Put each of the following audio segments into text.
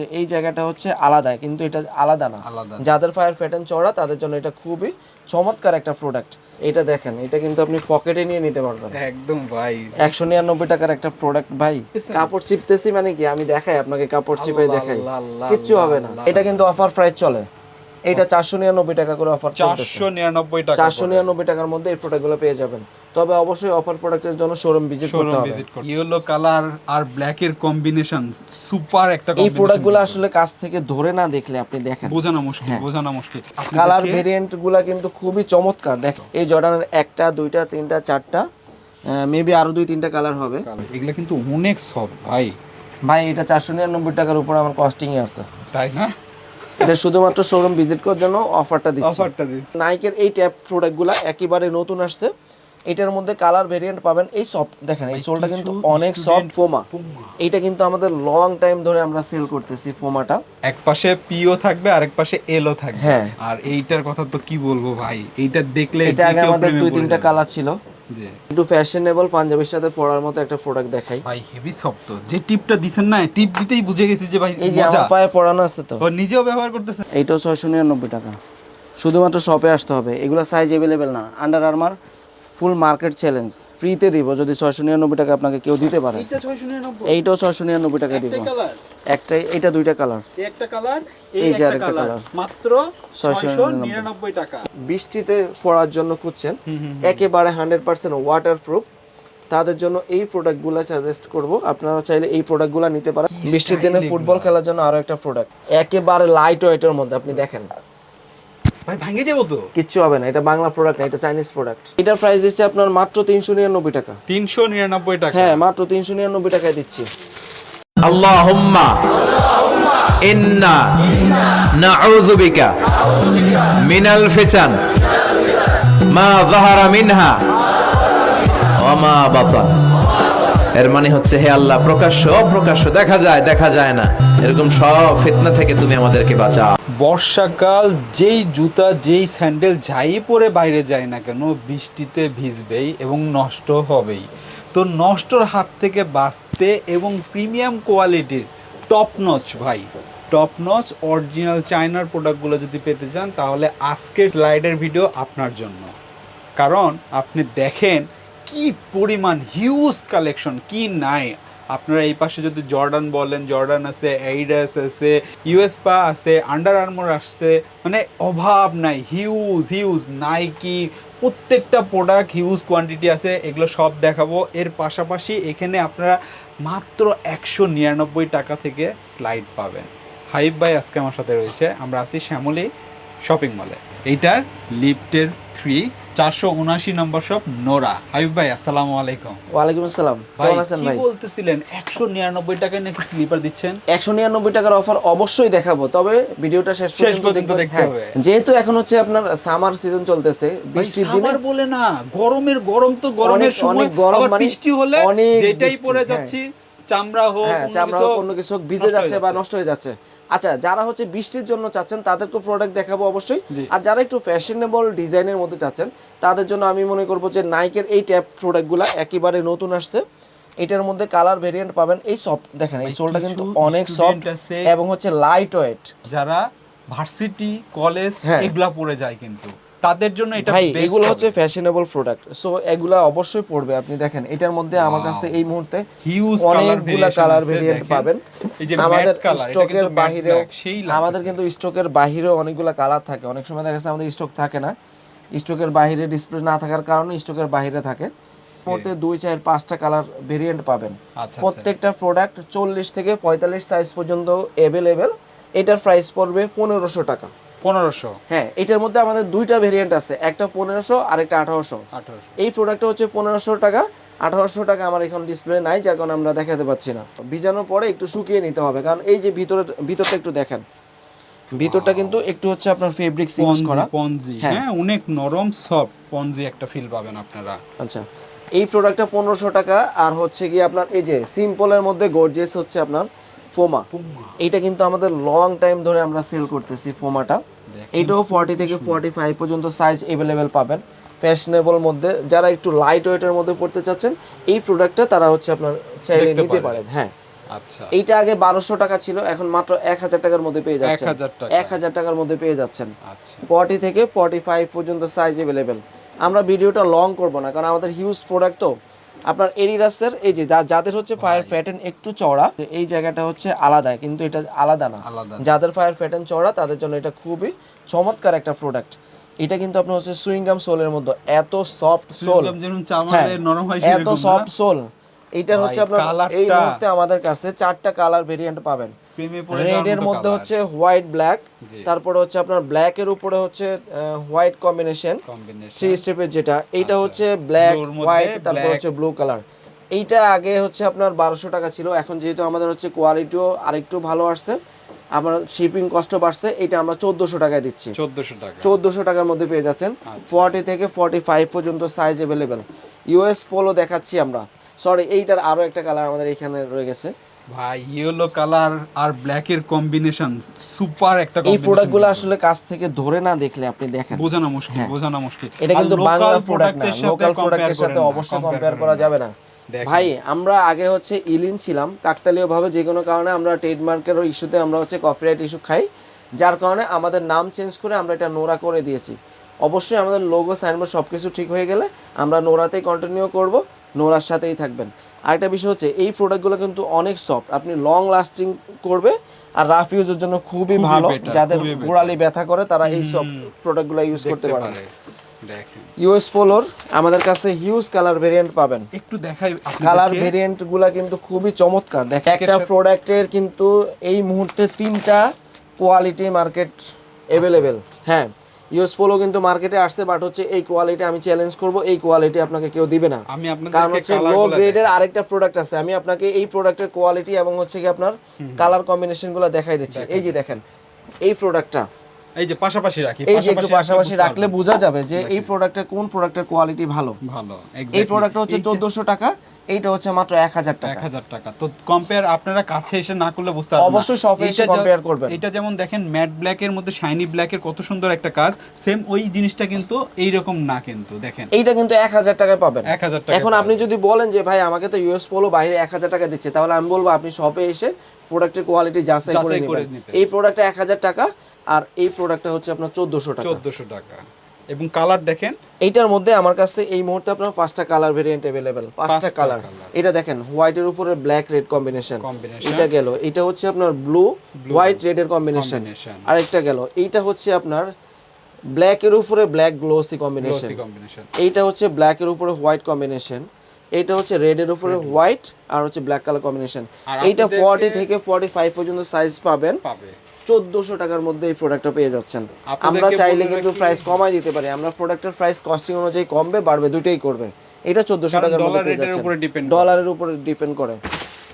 যে এই জায়গাটা হচ্ছে আলাদা কিন্তু এটা আলাদা না। যাদের ফায়ার প্যাটার্ন চড়া তাদের জন্য এটা খুবই চমৎকার একটা প্রোডাক্ট এটা দেখেন এটা কিন্তু আপনি পকেটে নিয়ে নিতে পারবেন। একদম ভাই। একশো নিরানব্বই টাকার একটা প্রোডাক্ট ভাই। কাপড় চিপতেছি মানে কি? আমি দেখাই আপনাকে কাপড় চিপে দেখাই। কিচ্ছু হবে না। এটা কিন্তু অফার প্রাইস চলে। এটা চারশো নিরানব্বই টাকা করে অফার চারশো নিরানব্বই টাকা চারশো নিরানব্বই টাকার মধ্যে এই প্রোডাক্টগুলো পেয়ে যাবেন। তবে অবশ্যই অফার প্রোডাক্টের জন্য শোরুম ভিজিট করতে হবে। ইয়েলো কালার আর ব্ল্যাক এর কম্বিনেশন সুপার একটা এই। প্রোডাক্টগুলো আসলে কাছ থেকে ধরে না দেখলে আপনি দেখেন। বোঝানো মুশকিল বোঝানো মুশকিল। কালার দেখে- ভেরিয়েন্টগুলা কিন্তু খুবই চমৎকার। দেখ এই জর্ডানের একটা দুইটা তিনটা চারটা মেবি আরও দুই তিনটা কালার হবে। এগুলো কিন্তু অনেক সফট ভাই। ভাই এটা চারশো নিরানব্বই টাকার উপর আমার কস্টিং আছে। তাই না? এটা শুধুমাত্র শোরুম ভিজিট করার জন্য অফারটা দিচ্ছি। অফারটা দিচ্ছি। নাইকের এই ট্যাপ প্রোডাক্টগুলো একেবারে নতুন আসছে। এটার মধ্যে কালার ভেরিয়েন্ট পাবেন। এই সফট দেখেন এই সোলটা কিন্তু অনেক সফট ফোমা এইটা কিন্তু আমাদের লং টাইম ধরে আমরা সেল করতেছি ফোমাটা এক পাশে পিও থাকবে আর এক পাশে এলও থাকবে। হ্যাঁ। আর এইটার কথা তো কি বলব ভাই? এইটা দেখলে এটা আগে আমাদের দুই তিনটা কালার ছিল। একটু ফ্যাশনেবল পাঞ্জাবির সাথে পরার মতো একটা প্রোডাক্ট দেখাই। ভাই হেভি সফট যে টিপটা দিছেন না টিপ দিতেই বুঝে গেছি যে ভাই এই যে আমার পায়ে পরানো আছে তো। ও নিজেও ব্যবহার করতেছে। এইটাও ছয়শো নিরানব্বই টাকা। শুধুমাত্র শপে আসতে হবে। এগুলো সাইজ এভেলেবেল না। Under Armour full market challenge ফ্রিতে দিব যদি ছয়শো নিরানব্বই টাকা আপনাকে কেউ দিতে পারে। এইটাও ছয়শো নিরানব্বই টাকা দিব। কালার একটাই এইটা দুইটা কালার একটা কালার এই যে আরেকটা কালার মাত্র 699 টাকা। বৃষ্টিতে পড়ার জন্য খুঁজছেন একেবারে হান্ড্রেড পার্সেন্ট ওয়াটার প্রুফ তাদের জন্য এই প্রোডাক্টগুলো সাজেস্ট করব। আপনারা চাইলে এই প্রোডাক্টগুলো নিতে পারেন। বৃষ্টির দিনে ফুটবল খেলার জন্য আরও একটা প্রোডাক্ট একেবারে লাইট ওয়েটের মধ্যে আপনি দেখেন। ভাই ভাঙে যাব তো। কিচ্ছু হবে না এটা বাংলা প্রোডাক্ট না এটা চাইনিজ প্রোডাক্ট এটার প্রাইস দিচ্ছে আপনার মাত্র তিনশো নিরানব্বই টাকা। তিনশো নিরানব্বই টাকা। হ্যাঁ মাত্র তিনশো নিরানব্বই টাকায় দিচ্ছি। আল্লাহুম্মা ইন্না নাউযু বিকা মিনাল ফিতান মা যাহারা মিনহা ওয়া মা বাতান। এর মানে হচ্ছে, হে আল্লাহ, প্রকাশ্য, অপ্রকাশ্য, দেখা যায় দেখা যায় না। এরকম সব ফিতনা থেকে তুমি আমাদেরকে বাঁচাও। বর্ষাকাল, যেই জুতা, যেই স্যান্ডেল যাই পরে বাইরে যায় না কেন, বৃষ্টিতে ভিজবেই এবং নষ্ট হবেই। তো নষ্টর হাত থেকে বাঁচতে এবং প্রিমিয়াম কোয়ালিটির টপ নচ ভাই। টপ নচ অরিজিনাল চায়নার প্রোডাক্টগুলো যদি পেতে চান, তাহলে আজকের স্লাইডের ভিডিও আপনার জন্য। কারণ আপনি দেখেন কি পরিমাণ হিউজ কালেকশন কি নাই? আপনারা এই পাশে যদি জর্ডান বলেন, জর্ডান আছে এইডাস আছে ইউএসপা আছে আন্ডার আর্মার আসছে মানে অভাব নাই হিউজ হিউজ নাইকি প্রত্যেকটা প্রোডাক্ট হিউজ কোয়ান্টিটি আছে, এগুলো সব দেখাবো। এর পাশাপাশি এখানে আপনারা মাত্র একশো নিরানব্বই টাকা থেকে স্লাইড পাবেন। হাইব ভাই আজকে আমার সাথে রয়েছে, আমরা আছি শ্যামলী শপিং মলে এইটার লিফটের থ্রি চারশো উনআশি নম্বর শপ নোরা। হাবিব ভাই আসসালামু আলাইকুম। ওয়ালাইকুম আসসালাম। কেমন আছেন ভাই? বলতেছিলেন? একশো নিরানব্বই টাকায় নাকি স্লিপার দিচ্ছেন? একশো নিরানব্বই টাকার অফার অবশ্যই দেখাবো তবে ভিডিওটা শেষ শেষ পর্যন্ত দেখতে হ্যাঁ হবে। যেহেতু এখন হচ্ছে আপনার সামার সিজন চলতেছে বৃষ্টির দিনে বলে না গরমের গরম তো গরমের সময় অনেক গরম মানে বৃষ্টি হলে অনেক যেটাই পরে হ্যাঁ। যাচ্ছি। চামড়া হোক হ্যাঁ চামড়া হোক, অন্য কিছু হোক, ভিজে যাচ্ছে বা নষ্ট হয়ে যাচ্ছে। আচ্ছা যারা হচ্ছে বৃষ্টির জন্য চাচ্ছেন তাদেরকে প্রোডাক্ট দেখাবো অবশ্যই। আর যারা একটু ফ্যাশনেবল ডিজাইনের মধ্যে চাচ্ছেন তাদের জন্য আমি মনে করব যে নাইকের এই ট্যাপ প্রোডাক্টগুলো একেবারে নতুন আসছে। এটার মধ্যে কালার ভেরিয়েন্ট পাবেন। এই সফট দেখেন এই সোলটা কিন্তু অনেক সফট। এবং হচ্ছে লাইট ওয়েট যারা ভার্সিটি কলেজ হ্যাঁ। এগুলা পড়ে যায় কিন্তু। তাদের জন্য এটা ভাই এগুলো হচ্ছে ফ্যাশনেবল প্রোডাক্ট সো এগুলা অবশ্যই পড়বে। আপনি দেখেন এটার মধ্যে আমার কাছে এই মুহূর্তে colour অনেকগুলা কালার ভেরিয়েন্ট পাবেন। এই যে আমাদের স্টকের বাহিরেও আমাদের কিন্তু স্টকের বাহিরেও অনেকগুলা কালার থাকে। অনেক সময় দেখা যাচ্ছে আমাদের স্টক থাকে না। স্টকের বাইরে ডিসপ্লে না থাকার কারণে স্টকের বাইরে থাকে। মধ্যে দুই চার পাঁচটা কালার ভেরিয়েন্ট পাবেন। আচ্ছা প্রত্যেকটা প্রোডাক্ট চল্লিশ থেকে পঁয়তাল্লিশ সাইজ পর্যন্ত অ্যাভেলেবেল এটার প্রাইস পড়বে পনেরোশো টাকা। পনেরোশো। হ্যাঁ এটার মধ্যে আমাদের দুইটা ভেরিয়েন্ট আছে একটা পনেরোশো আর একটা আঠারোশো। এই প্রোডাক্টটা হচ্ছে পনেরোশো টাকা আঠারোশো টাকা আমার এখন ডিসপ্লে নাই যার কারণে আমরা দেখাতে পাচ্ছি না। ভিজানোর পরে একটু শুকিয়ে নিতে হবে কারণ এই যে ভিতরে ভিতরটা একটু দেখেন। ভিতরটা কিন্তু একটু হচ্ছে আপনার ফেব্রিক্স ইউজ করা। পঞ্জি হ্যাঁ। হ্যাঁ অনেক নরম সফট পঞ্জি একটা ফিল পাবেন আপনারা। আচ্ছা এই প্রোডাক্টটা পনেরোশো টাকা আর হচ্ছে কি আপনার এই যে সিম্পলের মধ্যে গর্জিয়াস হচ্ছে আপনার ফোমা। এইটা কিন্তু আমাদের লং টাইম ধরে আমরা সেল করতেছি ফোমাটা। এইটাও ফর্টি থেকে ফর্টি ফাইভ পর্যন্ত সাইজ অ্যাভেলেবেল পাবেন। ফ্যাশনেবল মধ্যে যারা একটু লাইট ওয়েটের মধ্যে পড়তে চাচ্ছেন এই প্রোডাক্টটা তারা হচ্ছে আপনার চাইলে নিতে পারেন। হ্যাঁ। আচ্ছা। এইটা আগে বারোশো টাকা ছিল এখন মাত্র এক হাজার টাকার মধ্যে পেয়ে যাচ্ছেন। এক হাজার টাকার মধ্যে পেয়ে যাচ্ছেন। আচ্ছা। ফর্টি থেকে ফর্টি ফাইভ পর্যন্ত সাইজ অ্যাভেলেবেল আমরা ভিডিওটা লং করব না কারণ আমাদের হিউজ প্রোডাক্ট তো। আপনার এরিরাসের এই যে যাদের হচ্ছে ফায়ার প্যাটার্ন একটু চড়া এই জায়গাটা হচ্ছে আলাদা কিন্তু এটা আলাদা না। যাদের ফায়ার প্যাটার্ন চড়া তাদের জন্য এটা খুবই চমৎকার একটা প্রোডাক্ট এটা কিন্তু আপনার হচ্ছে সুইংগাম সোলের মধ্যে এত সফট সোল। সুইংগাম চামড়ার নরম হয় এত সফট সোল। এটা হচ্ছে আপনার এই মুহূর্তে আমাদের কাছে চারটা কালার ভেরিয়েন্ট পাবেন। রেড এর মধ্যে হচ্ছে হোয়াইট ব্ল্যাক তারপরে হচ্ছে আপনার ব্ল্যাক এর উপরে হচ্ছে হোয়াইট কম্বিনেশন থ্রি স্টেপের যেটা এইটা হচ্ছে ব্ল্যাক হোয়াইট তারপর হচ্ছে ব্লু কালার এইটা আগে হচ্ছে আপনার বারোশো টাকা ছিল এখন যেহেতু আমাদের হচ্ছে কোয়ালিটিও আরেকটু ভালো আসছে আমার শিপিং কষ্ট বাড়ছে এটা আমরা চোদ্দোশো টাকায় দিচ্ছি। 1400 টাকা। চোদ্দোশো টাকার মধ্যে পেয়ে যাচ্ছেন। আচ্ছা। ফর্টি থেকে ফর্টি ফাইভ পর্যন্ত সাইজ অ্যাভেলেবেল ইউএস পোলো দেখাচ্ছি আমরা। সরি এইটার আরও একটা কালার আমাদের এখানে রয়ে গেছে। ভাই ইয়েলো কালার আর ব্ল্যাক এর কম্বিনেশন সুপার একটা এই প্রোডাক্টগুলো আসলে কাছ থেকে ধরে না দেখলে আপনি দেখেন। বোঝানো মুশকিল বোঝানো মুশকিল। এটা কিন্তু বাংলা প্রোডাক্ট না লোকাল প্রোডাক্টের সাথে অবশ্যই কম্পেয়ার করা যাবে না। ভাই আমরা আগে হচ্ছে ইলিন ছিলাম কাকতালীয় ভাবে যে কোনো কারণে আমরা ট্রেডমার্কের ইস্যুতে আমরা হচ্ছে কপিরাইট ইস্যু খাই যার কারণে আমাদের নাম চেঞ্জ করে আমরা এটা নোরা করে দিয়েছি। অবশ্যই আমাদের লোগো সাইনবোর্ড সব কিছু ঠিক হয়ে গেলে আমরা নোরাতেই কন্টিনিউ করব। নোরার সাথেই থাকবেন। আরেকটা বিষয় হচ্ছে এই প্রোডাক্টগুলো কিন্তু অনেক সফট আপনি লং লাস্টিং করবে আর রাফ ইউজের জন্য খুবই ভালো। যাদের গোড়ালি ব্যথা করে তারা এই সফট প্রোডাক্টগুলো ইউজ করতে পারেন। পারে। ইউএস পোলোর আমাদের কাছে হিউজ কালার ভেরিয়েন্ট পাবেন। একটু দেখাই কালার। ভেরিয়েন্টগুলা কিন্তু খুবই চমৎকার। দেখ একটা প্রোডাক্টের কিন্তু এই মুহূর্তে তিনটা কোয়ালিটি মার্কেট অ্যাভেলেবেল হ্যাঁ ইউএস পোলো কিন্তু মার্কেটে আসছে বাট হচ্ছে এই কোয়ালিটি আমি চ্যালেঞ্জ করব এই কোয়ালিটি আপনাকে কেউ দিবে না। আমি কারণ হচ্ছে লো গ্রেডের আরেকটা প্রোডাক্ট আছে। আমি আপনাকে এই প্রোডাক্টের কোয়ালিটি এবং হচ্ছে কি আপনার কালার কম্বিনেশনগুলো দেখাই দিচ্ছি। এই যে দেখেন এই প্রোডাক্টটা এই যে পাশাপাশি রাখি এই যে একটু পাশাপাশি রাখলে বোঝা যাবে যে এই প্রোডাক্টের কোন প্রোডাক্টের কোয়ালিটি ভালো। ভালো এই প্রোডাক্টটা হচ্ছে এইটা চোদ্দশো টাকা এইটা হচ্ছে মাত্র এক হাজার এক টাকা হাজার টাকা। তো কম্পেয়ার আপনারা কাছে এসে না করলে বুঝতে পারবেন অবশ্যই এসে compare করবেন। এটা যেমন দেখেন ম্যাট ব্ল্যাক এর মধ্যে শাইনি ব্ল্যাক এর কত সুন্দর একটা কাজ সেম ওই জিনিসটা কিন্তু এইরকম না কিন্তু দেখেন। এইটা কিন্তু এক হাজার টাকায় পাবেন। এক হাজার টাকা এখন আপনি যদি বলেন যে ভাই আমাকে তো ইউএস পোলো বাইরে এক হাজার টাকা দিচ্ছে তাহলে আমি বলব আপনি শপে এসে প্রোডাক্টের কোয়ালিটি যাচাই করে নেবেন। এই প্রোডাক্টটা এক হাজার টাকা আর এই প্রোডাক্টটা হচ্ছে আপনার চোদ্দশো টাকা। চোদ্দশো টাকা। এবং কালার দেখেন। এইটার মধ্যে আমার কাছে এই মুহূর্তে আপনার পাঁচটা কালার ভেরিয়েন্ট অ্যাভেলেবেল পাঁচটা কালার এটা দেখেন হোয়াইটের উপরে ব্ল্যাক রেড কম্বিনেশন এটা গেল। এটা হচ্ছে আপনার ব্লু হোয়াইট রেড এর কম্বিনেশন আর একটা গেল। এইটা হচ্ছে আপনার ব্ল্যাকের উপরে ব্ল্যাক গ্লোসি কম্বিনেশন এইটা হচ্ছে ব্ল্যাকের উপরে হোয়াইট কম্বিনেশন এইটা হচ্ছে রেড এর উপরে হোয়াইট আর হচ্ছে ব্ল্যাক কালার কম্বিনেশন এইটা আপনাদেরকে- ফর্টি থেকে ফর্টি ফাইভ পর্যন্ত সাইজ পাবেন। পাবে। চোদ্দশো টাকার মধ্যে এই প্রোডাক্টটা পেয়ে যাচ্ছেন। আমরা চাইলে কিন্তু প্রাইস কমাই দিতে পারি। আমরা প্রোডাক্টের প্রাইস কস্টিং অনুযায়ী কমবে বাড়বে দুটোই করবে। এটা চোদ্দশো টাকার মধ্যে পেয়ে যাচ্ছেন। ডলারের উপরে ডিপেন্ড করে।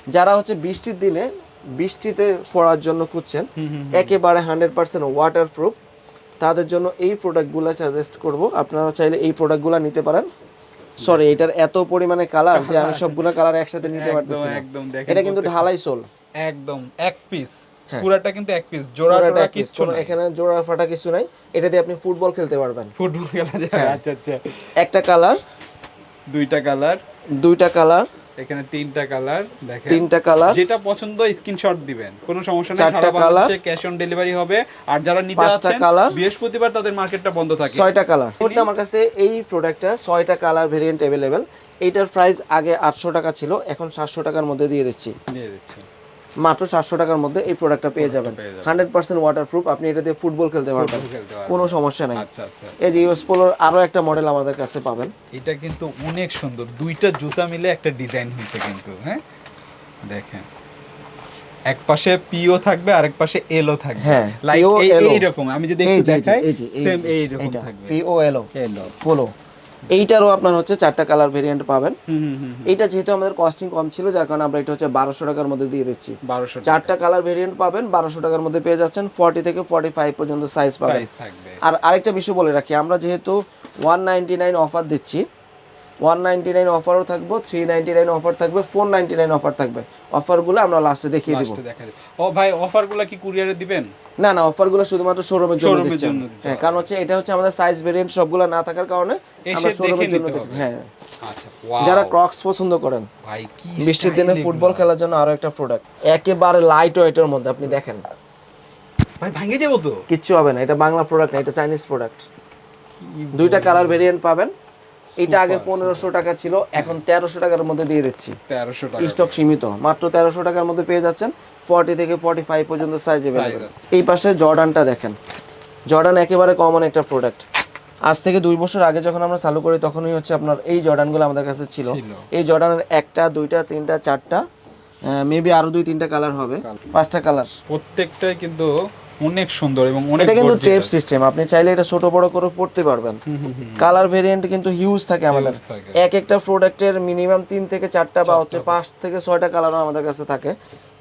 যারা হচ্ছে বৃষ্টির দিনে বৃষ্টিতে পড়ার জন্য খুঁজছেন একেবারে হান্ড্রেড পার্সেন্ট ওয়াটার প্রুফ তাদের জন্য এই প্রোডাক্টগুলো সাজেস্ট করব। আপনারা চাইলে এই প্রোডাক্টগুলো নিতে পারেন। সরি এটার এত পরিমাণে কালার যে আমি সবগুলো কালার একসাথে নিতে পারতেছি না। একদম, দেখেন এটা কিন্তু ঢালাই সোল। একদম এক পিস পুরাটা কিন্তু এক পিস জোড়া কিছু টোড়া না এখানে জোড়া ফাটা কিছু নাই। এটা দিয়ে আপনি ফুটবল খেলতে পারবেন। ফুটবল খেলা যায় হ্যাঁ। আচ্ছা আচ্ছা। একটা কালার দুইটা কালার দুইটা কালার এখানে তিনটা কালার দেখেন। তিনটা কালার। যেটা পছন্দ স্ক্রিনশট দিবেন। কোনো সমস্যা নেই সারা বাংলাদেশে ক্যাশ অন ডেলিভারি হবে। আর যারা নিতে আছেন বৃহস্পতিবার তাদের মার্কেটটা বন্ধ থাকে। ছয়টা কালার। আমার কাছে এই প্রোডাক্টটা ছয়টা কালার ভেরিয়েন্ট अवेलेबल এইটার প্রাইস আগে আটশো টাকা ছিল এখন সাতশো টাকার মধ্যে দিয়ে দিচ্ছি। দিয়ে দিচ্ছি মাত্র সাতশো টাকার মধ্যে এই প্রোডাক্টটা পেয়ে যাবেন। হান্ড্রেড পার্সেন্ট ওয়াটার প্রুফ আপনি এটা দিয়ে ফুটবল খেলতে পারবেন। কোনো সমস্যা নেই। আচ্ছা আচ্ছা। এই যে ইউএস পোলোর আরও একটা মডেল আমাদের কাছে পাবেন। এটা কিন্তু অনেক সুন্দর। দুইটা জুতা মিলে একটা ডিজাইন হয়েছে কিন্তু হ্যাঁ? দেখেন। এক পাশে পিও থাকবে আরেক পাশে এলও থাকবে। হ্যাঁ, লাইক। এইরকম। আমি যদি একটু দেখাই সেম এইরকম থাকবে। পিওএলও এলো পোলো এইটারও আপনার হচ্ছে চারটা কালার ভেরিয়েন্ট পাবেন। হুম হুম হুম এইটা যেহেতু আমাদের কস্টিং কম ছিল যার কারণে আমরা এটা হচ্ছে বারোশো টাকার মধ্যে দিয়ে দিচ্ছি। বারোশো চারটা কালার ভেরিয়েন্ট পাবেন বারোশো টাকার মধ্যে পেয়ে যাচ্ছেন ফর্টি থেকে ফর্টি ফাইভ পর্যন্ত সাইজ পাবেন। আর আরেকটা বিষয় বলে রাখি আমরা যেহেতু ওয়ান নাইনটি নাইন অফার দিচ্ছি ওয়ান নাইনটি নাইন অফারও থাকব থ্রি নাইনটি নাইন অফার থাকবে ফোর নাইনটি নাইন অফার থাকবে। অফারগুলো আমরা লাস্টে দেখিয়ে দিব। ও ভাই অফারগুলো কি কুরিয়ারে দিবেন? না না অফারগুলো শুধুমাত্র শোরুমের জন্য দিচ্ছি হ্যাঁ কারণ হচ্ছে এটা হচ্ছে আমাদের সাইজ ভেরিয়েন্ট সবগুলো না থাকার কারণে আমরা শোরুমের জন্য। হ্যাঁ। আচ্ছা যারা ক্রক্স পছন্দ করেন ভাই কি বৃষ্টির দিনে ফুটবল খেলার জন্য আরও একটা প্রোডাক্ট একেবারে লাইট ওয়েটের মধ্যে আপনি দেখেন। ভাই ভাঙে যাব তো? কিচ্ছু হবে না এটা বাংলা প্রোডাক্ট না এটা চাইনিজ প্রোডাক্ট দুইটা কালার ভেরিয়েন্ট পাবেন। এটা আগে পনেরোশো টাকা ছিল এখন তেরোশো টাকার মধ্যে দিয়ে দিচ্ছি। তেরোশো টাকা স্টক সীমিত মাত্র তেরোশো টাকার মধ্যে পেয়ে যাচ্ছেন ফর্টি থেকে ফর্টি ফাইভ পর্যন্ত সাইজ অ্যাভেলেবেল এই পাশে জর্ডানটা দেখেন। জর্ডান একেবারে কমন একটা প্রোডাক্ট আজ থেকে দুই বছর আগে যখন আমরা চালু করি তখনই হচ্ছে আপনার এই জর্ডানগুলো আমাদের কাছে ছিল। ছিল। এই জর্ডানের একটা দুইটা তিনটা চারটা মেবি আরও দুই তিনটা কালার হবে। পাঁচটা কালার প্রত্যেকটাই কিন্তু অনেক সুন্দর এবং অনেক এটা কিন্তু। ট্রেপ সিস্টেম আপনি চাইলে এটা ছোট বড় করে পড়তে পারবেন। কালার ভেরিয়েন্ট কিন্তু হিউজ থাকে আমাদের। এক একটা প্রোডাক্টের মিনিমাম তিন থেকে চারটা বা হচ্ছে পাঁচ থেকে ছয়টা কালারও আমাদের কাছে থাকে।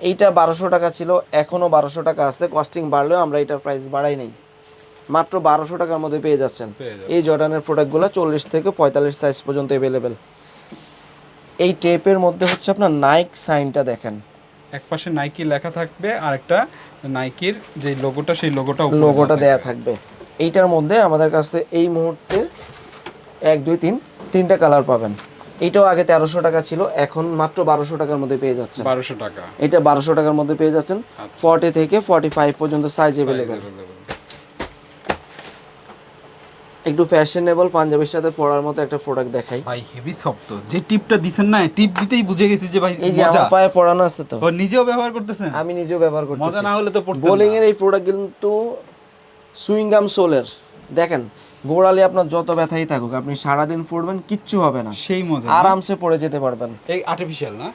এইটা বারোশো টাকা ছিল এখনও বারোশো টাকা আছে। কস্টিং বাড়লেও আমরা এটার প্রাইস বাড়াই নেই। মাত্র বারোশো টাকার মধ্যে পেয়ে যাচ্ছেন। এই জর্ডানের প্রোডাক্টগুলো চল্লিশ থেকে পঁয়তাল্লিশ সাইজ পর্যন্ত অ্যাভেলেবেল এই টেপের মধ্যে হচ্ছে আপনার নাইক সাইনটা দেখেন। এক পাশে নাইকি লেখা থাকবে আর একটা নাইকির যে লোগোটা সেই লোগোটা লোগোটা দেয়া থাকবে। এইটার মধ্যে আমাদের কাছে এই মুহূর্তে এক দুই তিন তিনটা কালার পাবেন। এটাও আগে তেরোশো টাকা ছিল এখন মাত্র বারোশো টাকার মধ্যে পেয়ে যাচ্ছে বারোশো টাকা। এটা বারোশো টাকার মধ্যে পেয়ে যাচ্ছেন। আচ্ছা। ফর্টি থেকে ফর্টি ফাইভ পর্যন্ত সাইজ অ্যাভেলেবেল একটু ফ্যাশনেবল পাঞ্জাবির সাথে পরার মতো একটা প্রোডাক্ট দেখাই। ভাই হেভি শক্ত যে টিপটা দিছেন না টিপ দিতেই বুঝে গেছি যে ভাই এই যে আমার পায়ে পরানো আছে তো। নিজেও ব্যবহার করতেছেন? আমি নিজেও ব্যবহার করতেছি। মজা না হলে তো পড়তে বোলিং এর এই প্রোডাক্ট কিন্তু সুইংগাম সোলের। দেখেন গোড়ালি আপনার যত ব্যথাই থাকুক আপনি সারাদিন পড়বেন কিচ্ছু হবে না। সেই মজা। আরামসে পড়ে যেতে পারবেন। এই আর্টিফিশিয়াল না?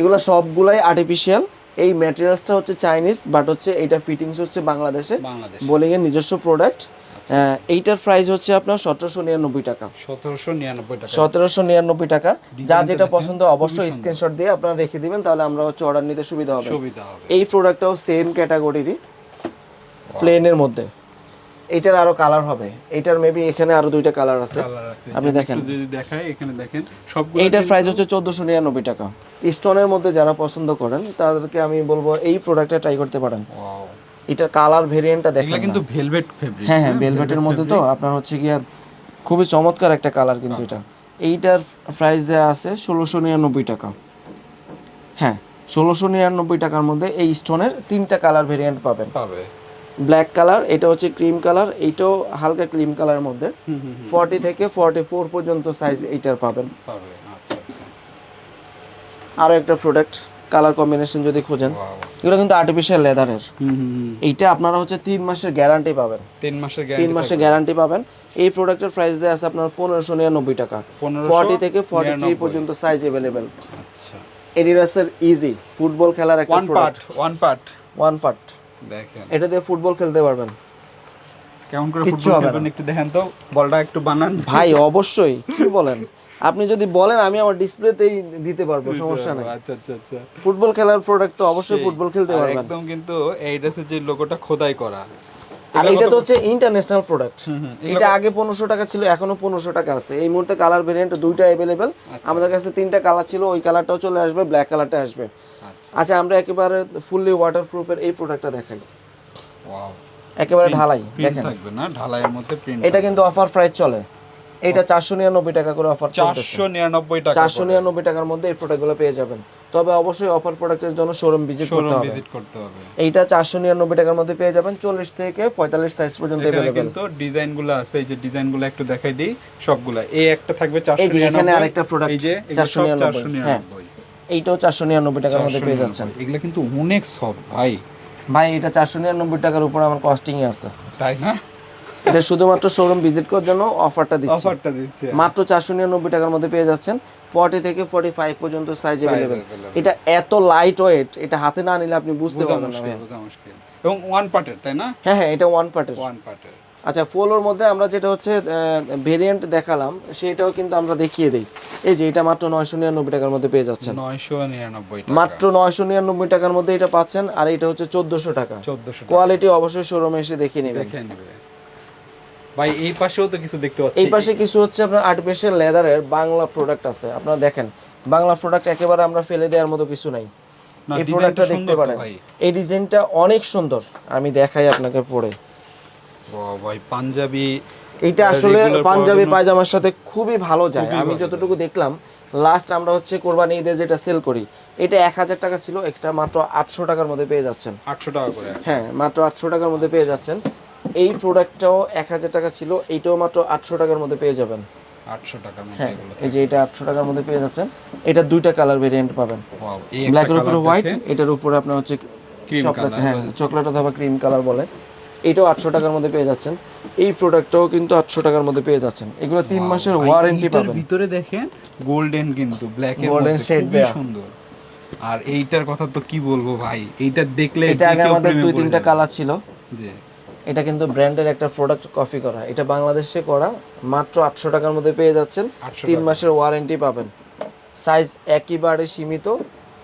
এগুলো সবগুলাই আর্টিফিশিয়াল এই ম্যাটেরিয়ালসটা হচ্ছে চাইনিজ বাট হচ্ছে এটা ফিটিংস হচ্ছে বাংলাদেশে। বাংলাদেশ। বোলিং এর নিজস্ব প্রোডাক্ট এইটার প্রাইস হচ্ছে আপনার সতেরোশো নিরানব্বই টাকা। সতেরোশো নিরানব্বই টাকা। সতেরোশো নিরানব্বই টাকা। যা যেটা পছন্দ অবশ্যই স্ক্রিনশট দিয়ে আপনারা রেখে দিবেন তাহলে আমরা হচ্ছে অর্ডার নিতে সুবিধা হবে। সুবিধা হবে। এই প্রোডাক্টটাও সেম ক্যাটাগরিরই প্লেনের মধ্যে। এটার আরও কালার হবে। এটার মেবি এখানে আরও দুইটা কালার আছে। আপনি দেখেন। একটু যদি দেখাই এখানে দেখেন সবগুলো এইটার প্রাইস হচ্ছে চোদ্দোশো নিরানব্বই টাকা। স্টোনের মধ্যে যারা পছন্দ করেন তাদেরকে আমি বলব এই প্রোডাক্টটা ট্রাই করতে পারেন। এটার কালার ভেরিয়েন্টটা দেখেন কিন্তু ভেলভেট ফেব্রিক হ্যাঁ হ্যাঁ ভেলভেটের মধ্যে তো আপনার হচ্ছে গিয়ে খুবই চমৎকার একটা কালার কিন্তু এটা। এইটার প্রাইস দেওয়া আছে ষোলোশো নিরানব্বই টাকা। হ্যাঁ ষোলোশো নিরানব্বই টাকার মধ্যে এই স্টোনের তিনটা কালার ভেরিয়েন্ট পাবেন। পাবে। ব্ল্যাক কালার এটা হচ্ছে ক্রিম কালার এইটাও হালকা ক্রিম কালারের মধ্যে। ফর্টি থেকে ফর্টি ফোর পর্যন্ত সাইজ এইটার পাবেন। পাবে আচ্ছা আচ্ছা। আরও একটা প্রোডাক্ট কালার কম্বিনেশন যদি খোঁজেন এগুলো কিন্তু আর্টিফিশিয়াল লেদারের এইটা আপনারা হচ্ছে তিন মাসের গ্যারান্টি পাবেন। তিন মাসের তিন মাসের গ্যারান্টি পাবেন। এই প্রোডাক্টের প্রাইস দেওয়া আছে আপনার পনেরোশো নিরানব্বই টাকা। 1599 ফর্টি থেকে ফর্টি থ্রি পর্যন্ত সাইজ অ্যাভেলেবেল এডিডাসের ইজি ফুটবল খেলার একটা one part one part one part দেখেন। এটা দিয়ে ফুটবল খেলতে পারবেন। কেমন করে ফুটবল খেলবেন একটু দেখেন তো বলটা একটু বানান। ভাই অবশ্যই কি বলেন? আপনি যদি বলেন আমি আমার ডিসপ্লেতেই দিতে পারব সমস্যা নেই। আচ্ছা আচ্ছা আচ্ছা। ফুটবল খেলার প্রোডাক্ট তো অবশ্যই ফুটবল খেলতে পারবেন। একদম কিন্তু এই ড্রেসের যে লোগোটা খোদাই করা। আর এটা তো হচ্ছে ইন্টারন্যাশনাল প্রোডাক্ট এটা আগে পনেরোশো টাকা ছিল এখনও পনেরোশো টাকা আছে। এই মুহূর্তে কালার ভেরিয়েন্ট দুইটা অ্যাভেলেবেল আমাদের কাছে তিনটা কালার ছিল ওই কালারটাও চলে আসবে ব্ল্যাক কালারটা আসবে। আচ্ছা। আচ্ছা আমরা একেবারে ফুললি ওয়াটার প্রুফের এই প্রোডাক্টটা দেখাই। ওয়াও একেবারে ঢালাই দেখেন। থাকবে না ঢালাইয়ের মধ্যে প্রিন্ট এটা কিন্তু অফার প্রাইস চলে। এটা চারশো নিরানব্বই টাকা করে অফার চারশো নিরানব্বই টাকা চারশো নিরানব্বই টাকার মধ্যে এই প্রোডাক্টগুলো পেয়ে যাবেন। তবে অবশ্যই অফার প্রোডাক্টের জন্য শোরুম ভিজিট করতে শোরুম হবে। ভিজিট করতে হবে। এইটা চারশো নিরানব্বই টাকার মধ্যে পেয়ে যাবেন। চল্লিশ থেকে পঁয়তাল্লিশ সাইজ পর্যন্ত অ্যাভেলেবেল কিন্তু ডিজাইনগুলো আছে। এই যে ডিজাইনগুলো একটু দেখাই দিই সবগুলা। এই একটা থাকবে চারশো এখানে আরেকটা প্রোডাক্ট এই যে চারশো নিরানব্বই। হ্যাঁ এইটাও চারশো নিরানব্বই টাকার মধ্যে পেয়ে যাচ্ছেন। এগুলো কিন্তু অনেক সব ভাই। ভাই এটা চারশো নিরানব্বই টাকার উপর আমার কস্টিংই আছে। তাই না? এটা শুধুমাত্র শোরুম ভিজিট করার জন্য অফারটা দিচ্ছি। অফারটা দিচ্ছে মাত্র চারশো নিরানব্বই টাকার মধ্যে পেয়ে যাচ্ছেন ফর্টি থেকে ফর্টি ফাইভ পর্যন্ত সাইজ অ্যাভেলেবেল এটা এত লাইট ওয়েট এটা হাতে না নিলে আপনি বুঝতে পারবেন না এবং ওয়ান পার্টের তাই না? হ্যাঁ হ্যাঁ এটা ওয়ান পার্টের ওয়ান পার্টের আচ্ছা ফোলোর মধ্যে আমরা যেটা হচ্ছে ভেরিয়েন্ট দেখালাম সেটাও কিন্তু আমরা দেখিয়ে দিই। এই যে এটা মাত্র নয়শো নিরানব্বই টাকার মধ্যে পেয়ে যাচ্ছেন। নয়শো নিরানব্বই মাত্র নয়শো নিরানব্বই টাকার মধ্যে এটা পাচ্ছেন আর এটা হচ্ছে চোদ্দশো টাকা। চোদ্দশো কোয়ালিটি অবশ্যই শোরুমে এসে দেখে নেবেন। দেখে নেবে। ভাই এই পাশেও তো কিছু দেখতে পাচ্ছি। এই পাশে কিছু হচ্ছে আপনার আর্টিফিশিয়াল লেদারের বাংলা প্রোডাক্ট আছে। আপনারা দেখেন বাংলা প্রোডাক্ট একেবারে আমরা ফেলে দেওয়ার মতো কিছু নাই। এই প্রোডাক্টটা দেখতে পারেন। এই ডিজাইনটা অনেক সুন্দর। আমি দেখাই আপনাকে পরে। ও ভাই পাঞ্জাবি এইটা আসলে পাঞ্জাবি পায়জামার সাথে খুবই ভালো যায়। আমি যতটুকু দেখলাম লাস্ট আমরা হচ্ছে কোরবানি ঈদে যেটা সেল করি এটা এক হাজার টাকা ছিল একটা মাত্র আটশো টাকার মধ্যে পেয়ে যাচ্ছেন। আটশো টাকা করে। হ্যাঁ মাত্র আটশো টাকার মধ্যে পেয়ে যাচ্ছেন। এই প্রোডাক্টটাও এক হাজার টাকা ছিল এইটাও মাত্র আটশো টাকার মধ্যে পেয়ে যাবেন। আটশো টাকার মধ্যে হ্যাঁ এই যে এটা আটশো টাকার মধ্যে পেয়ে যাচ্ছেন। এটা দুইটা কালার ভেরিয়েন্ট পাবেন। ব্ল্যাকের উপরে হোয়াইট এটার উপরে আপনার হচ্ছে চকলেট হ্যাঁ চকলেট অথবা ক্রিম কালার বলে। এটাও আটশো টাকার মধ্যে পেয়ে যাচ্ছেন। এই প্রোডাক্টটাও কিন্তু আটশো টাকার মধ্যে পেয়ে যাচ্ছেন। এগুলো তিন মাসের ওয়ারেন্টি পাবেন। ভিতরে দেখেন গোল্ডেন কিন্তু ব্ল্যাক shade খুবই দেয়া। সুন্দর। আর এইটার কথা তো কি বলব ভাই? এইটা দেখলে এটা আগে আমাদের দুই তিনটা কালার ছিল। জি। এটা কিন্তু ব্র্যান্ডের একটা প্রোডাক্ট কপি করা। এটা বাংলাদেশে করা মাত্র আটশো টাকার মধ্যে পেয়ে যাচ্ছেন। 800 তিন মাসের ওয়ারেন্টি পাবেন। সাইজ একইবারে সীমিত।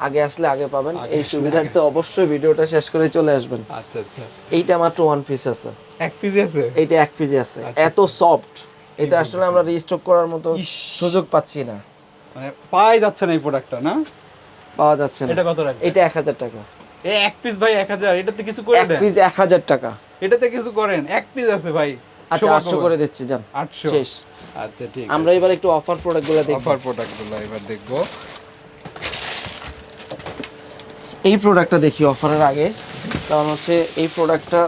আগে আসলে আগে পাবেন। এই সুবিধার্থে অবশ্যই ভিডিওটা শেষ করে চলে আসবেন। আচ্ছা আচ্ছা। এইটা মাত্র ওয়ান পিস আছে। এক পিস আছে? এইটা এক আছে। এত সফট এটা আসলে আমরা রিস্টক করার মতো সুযোগ পাচ্ছি না। মানে পাই যাচ্ছে না এই প্রোডাক্টটা না? পাওয়া যাচ্ছে না। এটা কত রাখবে এটা এক হাজার টাকা। এই এক পিস ভাই এক হাজার এটাতে কিছু করে এক পিস এক হাজার টাকা। এটাতে কিছু করেন? এক পিস আছে ভাই। আচ্ছা আটশো করে দিচ্ছি যান। আটশো। শেষ। আচ্ছা ঠিক আমরা এবার একটু অফার প্রোডাক্টগুলো দেখব। অফার প্রোডাক্টগুলো এবার দেখব। এই প্রোডাক্টটা দেখি অফারের আগে। কারণ হচ্ছে এই প্রোডাক্টটা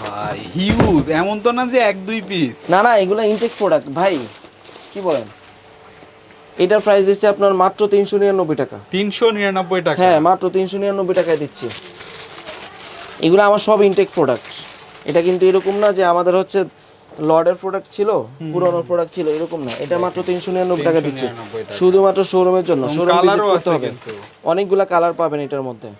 ভাই হিউজ এমন তো না যে এক দুই পিস না না এগুলো ইনটেক প্রোডাক্ট ভাই কি বলেন? এটার প্রাইস দিচ্ছে আপনার মাত্র তিনশো নিরানব্বই টাকা। তিনশো নিরানব্বই টাকা। হ্যাঁ মাত্র তিনশো নিরানব্বই টাকায় দিচ্ছি। এগুলো আমার সব ইনটেক প্রোডাক্ট এটা কিন্তু এরকম না যে আমাদের হচ্ছে লর্ডের প্রোডাক্ট ছিল পুরনো প্রোডাক্ট ছিল এরকম না। এটা মাত্র তিনশো নিরানব্বই টাকা দিচ্ছে। শুধুমাত্র শোরুমের জন্য। শোরুম করতে হবে। অনেকগুলা কালার পাবেন এটার মধ্যে।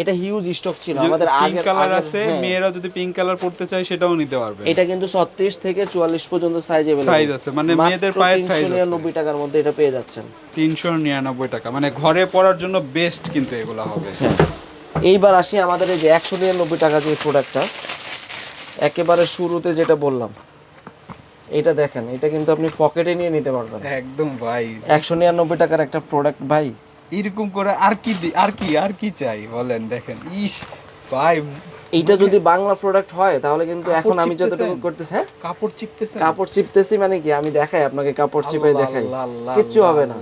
এটা হিউজ স্টক ছিল। আমাদের আগে কালার আছে মেয়েরা যদি পিঙ্ক কালার পড়তে চায় সেটাও নিতে পারবে। এটা কিন্তু ছত্রিশ থেকে চুয়াল্লিশ পর্যন্ত সাইজ সাইজ আছে, মানে মেয়েদের পায়ের আছে। নিরানব্বই টাকার মধ্যে এটা পেয়ে যাচ্ছেন। তিনশো নিরানব্বই টাকা। মানে ঘরে পড়ার জন্য বেস্ট কিন্তু এগুলো হবে। হ্যাঁ। এইবার আসি আমাদের এই যে একশো নিরানব্বই টাকা যে প্রোডাক্টটা একেবারে শুরুতে যেটা বললাম এটা দেখেন এটা কিন্তু আপনি পকেটে নিয়ে নিতে পারবেন। একদম ভাই। একশো নিরানব্বই টাকার একটা প্রোডাক্ট ভাই। এরকম করে আর কি আর কি আর কি চাই বলেন দেখেন ইস ভাই এইটা যদি বাংলা প্রোডাক্ট হয় তাহলে কিন্তু এখন আমি যতটুকু করতেছি হ্যাঁ? কাপড় চিপতেছি কাপড় চিপতেছি মানে কি? আমি দেখাই আপনাকে কাপড় চিপে দেখাই। কিচ্ছু হবে না।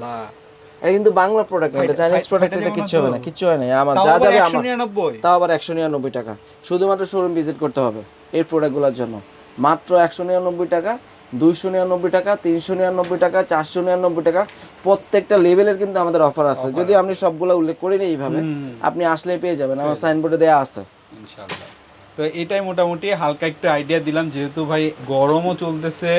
এটা কিন্তু বাংলা প্রোডাক্ট না এটা চাইনিজ প্রোডাক্ট এটা না কিচ্ছু হবে না কিচ্ছু হয় না আমার যা যাবে আমার। তাও আবার একশো নিরানব্বই টাকা। শুধুমাত্র শোরুম ভিজিট করতে হবে এই প্রোডাক্টগুলোর জন্য। মাত্র একশো নিরানব্বই টাকা দুইশো নিরানব্বই টাকা তিনশো নিরানব্বই টাকা চারশো নিরানব্বই টাকা প্রত্যেকটা লেভেলের কিন্তু আমাদের অফার আছে। যদি আপনি সবগুলো উল্লেখ করিনি এইভাবে আপনি আসলেই পেয়ে যাবেন। আমার সাইনবোর্ডে দেওয়া আছে। ইনশাআল্লাহ। তো এটাই মোটামুটি হালকা একটু আইডিয়া দিলাম যেহেতু ভাই গরমও চলতেছে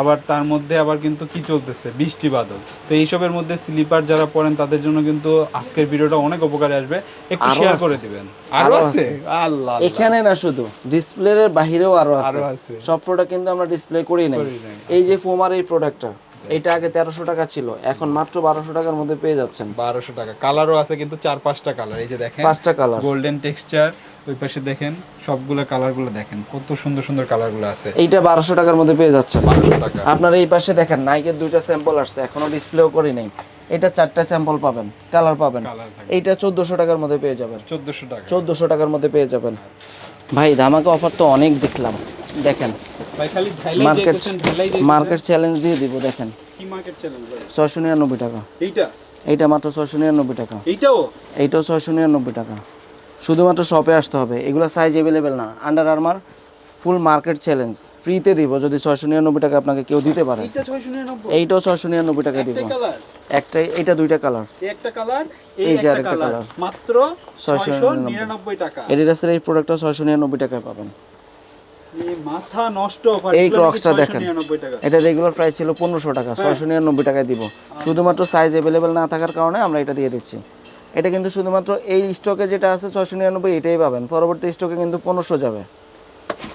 আবার তার মধ্যে আবার কিন্তু কি চলতেছে? বৃষ্টি বাদল। তো এইসবের মধ্যে স্লিপার যারা পড়েন তাদের জন্য কিন্তু আজকের ভিডিওটা অনেক উপকারে আসবে। একটু শেয়ার করে দিবেন। আরও আছে। আল্লাহ এখানে না শুধু ডিসপ্লের বাহিরেও আরও আছে। আরও আছে। সব প্রোডাক্ট কিন্তু আমরা ডিসপ্লে করি না এই যে ফোমার এই প্রোডাক্টটা এটা আগে তেরোশো টাকা ছিল এখন মাত্র বারোশো টাকার মধ্যে পেয়ে যাচ্ছেন। বারোশো টাকা। কালারও আছে কিন্তু চার পাঁচটা কালার এই যে দেখেন পাঁচটা কালার গোল্ডেন টেক্সচার ওই পাশে দেখেন সবগুলো কালারগুলো দেখেন কত সুন্দর সুন্দর কালারগুলো আছে। এইটা বারোশো টাকার মধ্যে পেয়ে যাচ্ছেন। বারোশো টাকা। আপনার এই পাশে দেখেন নাইকের দুইটা স্যাম্পল আসছে এখনও ডিসপ্লেও করি নাই। এটা চারটা স্যাম্পল পাবেন কালার পাবেন। এইটা চোদ্দোশো টাকার মধ্যে পেয়ে যাবেন। চোদ্দশো টাকা। চোদ্দোশো টাকার মধ্যে পেয়ে যাবেন। ভাই ধামাকা অফার তো অনেক দেখলাম। দেখেন মার্কেট। মার্কেট চ্যালেঞ্জ দিয়ে দিব দেখেন। ছয়শো নিরানব্বই টাকা। এইটা? এইটা মাত্র ছয়শো নিরানব্বই টাকা। এইটাও? এইটাও ছয়শো নিরানব্বই টাকা। শুধুমাত্র শপে আসতে হবে। এগুলো সাইজ অ্যাভেলেবেল না। Under Armour full market challenge ফ্রিতে দিব যদি ছয়শো নিরানব্বই টাকা আপনাকে কেউ দিতে পারে। এইটাও ছয়শো নিরানব্বই টাকা দিব। একটাই এইটা দুইটা কালার একটা কালার এই যে আরেকটা কালার। মাত্র ছয়শো নিরানব্বই টাকা। এডিডাসের এই প্রোডাক্টটা ছয়শো নিরানব্বই টাকায় পাবেন। এই মাথা নষ্ট এই ক্রক্সটা দেখেন। এটা রেগুলার প্রাইস ছিল পনেরোশো টাকা। ছয়শো নিরানব্বই টাকায় দিব। শুধুমাত্র সাইজ অ্যাভেলেবেল না থাকার কারণে আমরা এটা দিয়ে দিচ্ছি। এটা কিন্তু শুধুমাত্র এই স্টকে যেটা আছে ছয়শো নিরানব্বই এটাই পাবেন। পরবর্তী স্টকে কিন্তু পনেরোশো যাবে।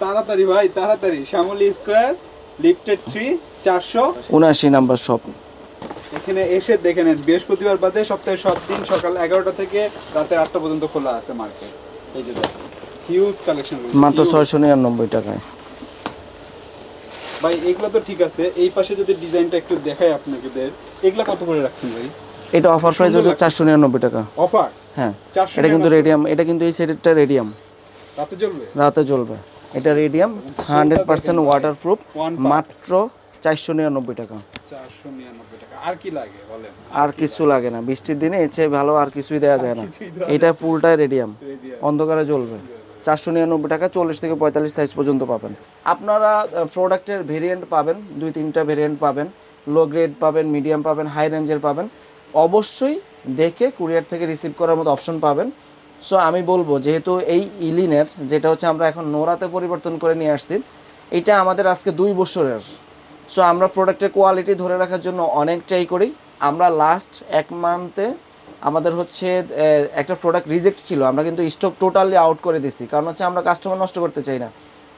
তাড়াতাড়ি ভাই তাড়াতাড়ি। শ্যামলি স্কোয়ার লিফটেড থ্রি চারশো। উনআশি নাম্বার শপ এখানে এসে দেখে নেন বৃহস্পতিবার বাদে সপ্তাহে সব দিন সকাল এগারোটা থেকে রাতের আটটা পর্যন্ত খোলা আছে মার্কেট এই যে হিউজ কালেকশন মাত্র ছয়শো নিরানব্বই টাকায়। ভাই এগুলো তো ঠিক আছে। এই পাশে যদি ডিজাইনটা একটু দেখাই আপনাদের এগুলা কত করে রাখছেন ভাই? এটা অফার প্রাইস হচ্ছে চারশো নিরানব্বই টাকা। অফার হ্যাঁ 499 এটা কিন্তু রেডিয়াম এটা কিন্তু এই সেটেরটা রেডিয়াম রাতে চলবে রাতে জ্বলবে। এটা radium hundred percent waterproof মাত্র চারশো নিরানব্বই টাকা। চারশো নিরানব্বই টাকা। আর কি লাগে বলেন? আর কিছু লাগে না। বৃষ্টির দিনে এর চেয়ে ভালো আর কিছুই দেওয়া যায় না। এটা ফুলটাই রেডিয়াম অন্ধকারে জ্বলবে। চারশো নিরানব্বই টাকা চল্লিশ থেকে পঁয়তাল্লিশ সাইজ পর্যন্ত পাবেন। আপনারা প্রোডাক্টের ভেরিয়েন্ট পাবেন। দুই তিনটা ভেরিয়েন্ট পাবেন। লো গ্রেড পাবেন মিডিয়াম পাবেন হাই রেঞ্জের পাবেন। অবশ্যই দেখে কুরিয়ার থেকে রিসিভ করার মতো অপশন পাবেন। সো আমি বলব, যেহেতু এই ইলিনের, যেটা হচ্ছে আমরা এখন নোরাতে পরিবর্তন করে নিয়ে আসছি, এটা আমাদের আজকে দুই বছরের। সো আমরা প্রোডাক্টের কোয়ালিটি ধরে রাখার জন্য অনেক ট্রাই করি। আমরা লাস্ট এক মান্থে আমাদের হচ্ছে একটা প্রোডাক্ট রিজেক্ট ছিল। আমরা কিন্তু স্টক টোটালি আউট করে দিছি কারণ হচ্ছে আমরা কাস্টমার নষ্ট করতে চাই না।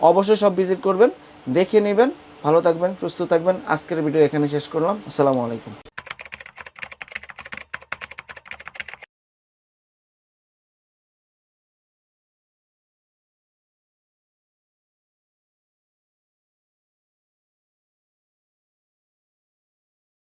অবশ্যই সব ভিজিট করবেন, দেখে নেবেন। ভালো থাকবেন, সুস্থ থাকবেন। আজকের ভিডিও এখানে শেষ করলাম। আসসালামু আলাইকুম।